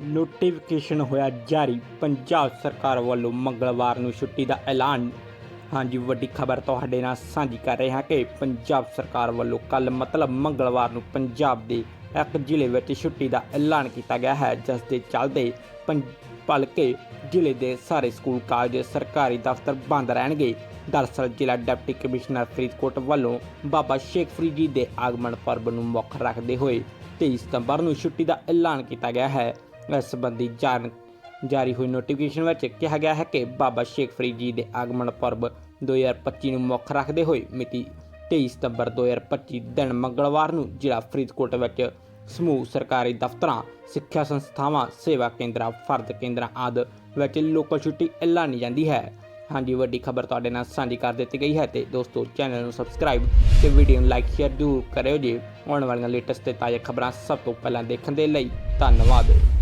Notification ਹੋਇਆ ਜਾਰੀ। ਪੰਜਾਬ ਸਰਕਾਰ ਵੱਲੋਂ ਮੰਗਲਵਾਰ ਨੂੰ ਛੁੱਟੀ ਦਾ ਐਲਾਨ। ਹਾਂਜੀ, ਵੱਡੀ ਖਬਰ ਤੁਹਾਡੇ ਨਾਲ ਸਾਂਝੀ ਕਰ ਰਹੇ ਹਾਂ ਕਿ ਪੰਜਾਬ ਸਰਕਾਰ ਵੱਲੋਂ ਕੱਲ ਮਤਲਬ ਮੰਗਲਵਾਰ ਨੂੰ ਪੰਜਾਬ ਦੇ ਇੱਕ ਜ਼ਿਲ੍ਹੇ ਵਿੱਚ ਛੁੱਟੀ ਦਾ ਐਲਾਨ ਕੀਤਾ ਗਿਆ ਹੈ, ਜਿਸ ਦੇ ਚੱਲਦੇ ਪੰ- ਭਲਕੇ ਜ਼ਿਲ੍ਹੇ ਦੇ ਸਾਰੇ ਸਕੂਲ, ਕਾਲਜ, ਸਰਕਾਰੀ ਦਫ਼ਤਰ ਬੰਦ ਰਹਿਣਗੇ। ਦਰਅਸਲ ਜ਼ਿਲ੍ਹਾ ਡਿਪਟੀ ਕਮਿਸ਼ਨਰ ਫਰੀਦਕੋਟ ਵੱਲੋਂ ਬਾਬਾ ਸ਼ੇਖ ਫਰੀਦ ਜੀ ਦੇ ਆਗਮਨ ਪਰਬ ਨੂੰ ਮੁੱਖ ਰੱਖਦੇ ਹੋਏ 23 ਸਤੰਬਰ ਨੂੰ ਛੁੱਟੀ ਦਾ ਐਲਾਨ ਕੀਤਾ ਗਿਆ ਹੈ। ਇਸ ਸੰਬੰਧੀ ਜਾਣ ਜਾਰੀ ਹੋਈ ਨੋਟੀਫਿਕੇਸ਼ਨ ਵਿੱਚ ਕਿਹਾ ਗਿਆ ਹੈ ਕਿ ਬਾਬਾ ਸ਼ੇਖ ਫਰੀਦ ਜੀ ਦੇ ਆਗਮਨ ਪਰਬ 2025 ਨੂੰ ਮੁੱਖ ਰੱਖਦੇ ਹੋਏ ਮਿਤੀ 23 ਸਤੰਬਰ 2025 ਦਿਨ ਮੰਗਲਵਾਰ ਨੂੰ ਜ਼ਿਲ੍ਹਾ ਫਰੀਦਕੋਟ ਵਿੱਚ ਸਮੂਹ ਸਰਕਾਰੀ ਦਫ਼ਤਰਾਂ, ਸਿੱਖਿਆ ਸੰਸਥਾਵਾਂ, ਸੇਵਾ ਕੇਂਦਰਾਂ, ਫਰਦ ਕੇਂਦਰਾਂ ਆਦਿ ਵਿੱਚ ਲੋਕਲ ਛੁੱਟੀ ਐਲਾਨੀ ਜਾਂਦੀ ਹੈ। ਹਾਂਜੀ, ਵੱਡੀ ਖਬਰ ਤੁਹਾਡੇ ਨਾਲ ਸਾਂਝੀ ਕਰ ਦਿੱਤੀ ਗਈ ਹੈ ਤੇ ਦੋਸਤੋ ਚੈਨਲ ਨੂੰ ਸਬਸਕ੍ਰਾਈਬ ਤੇ ਵੀਡੀਓ ਨੂੰ ਲਾਈਕ ਸ਼ੇਅਰ ਜ਼ਰੂਰ ਕਰਿਓ ਜੀ ਆਉਣ ਵਾਲੀਆਂ ਲੇਟੈਸਟ ਤੇ ਤਾਜ਼ਾ ਖਬਰਾਂ ਸਭ ਤੋਂ ਪਹਿਲਾਂ ਦੇਖਣ ਦੇ ਲਈ ਧੰਨਵਾਦ।